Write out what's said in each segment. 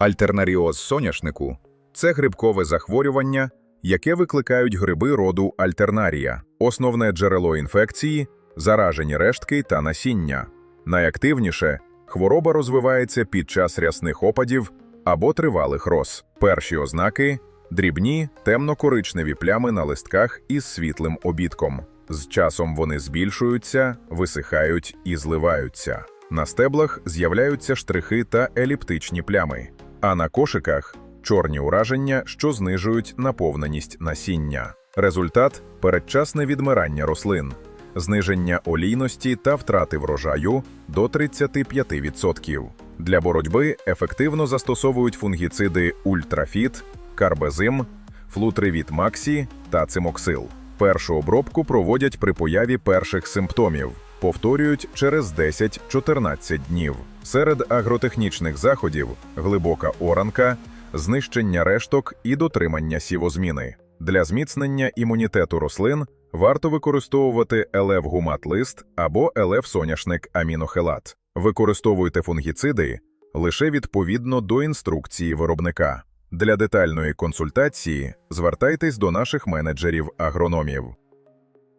Альтернаріоз соняшнику це грибкове захворювання, яке викликають гриби роду альтернарія, основне джерело інфекції, заражені рештки та насіння. Найактивніше хвороба розвивається під час рясних опадів або тривалих роз. Перші ознаки дрібні темно-коричневі плями на листках із світлим обідком. З часом вони збільшуються, висихають і зливаються. На стеблах з'являються штрихи та еліптичні плями, а на кошиках чорні ураження, що знижують наповненість насіння. Результат передчасне відмирання рослин, зниження олійності та втрати врожаю до 35%. Для боротьби ефективно застосовують фунгіциди ультрафіт, карбезим, флутривіт Максі та цимоксил. Першу обробку проводять при появі перших симптомів, повторюють через 10-14 днів. Серед агротехнічних заходів глибока оранка, знищення решток і дотримання сівозміни. Для зміцнення імунітету рослин варто використовувати елев-гумат-лист або елев-соняшник амінохелат. Використовуйте фунгіциди лише відповідно до інструкції виробника. Для детальної консультації звертайтесь до наших менеджерів-агрономів.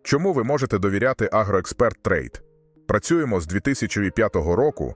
Чому ви можете довіряти Агроексперт Трейд? Працюємо з 2005 року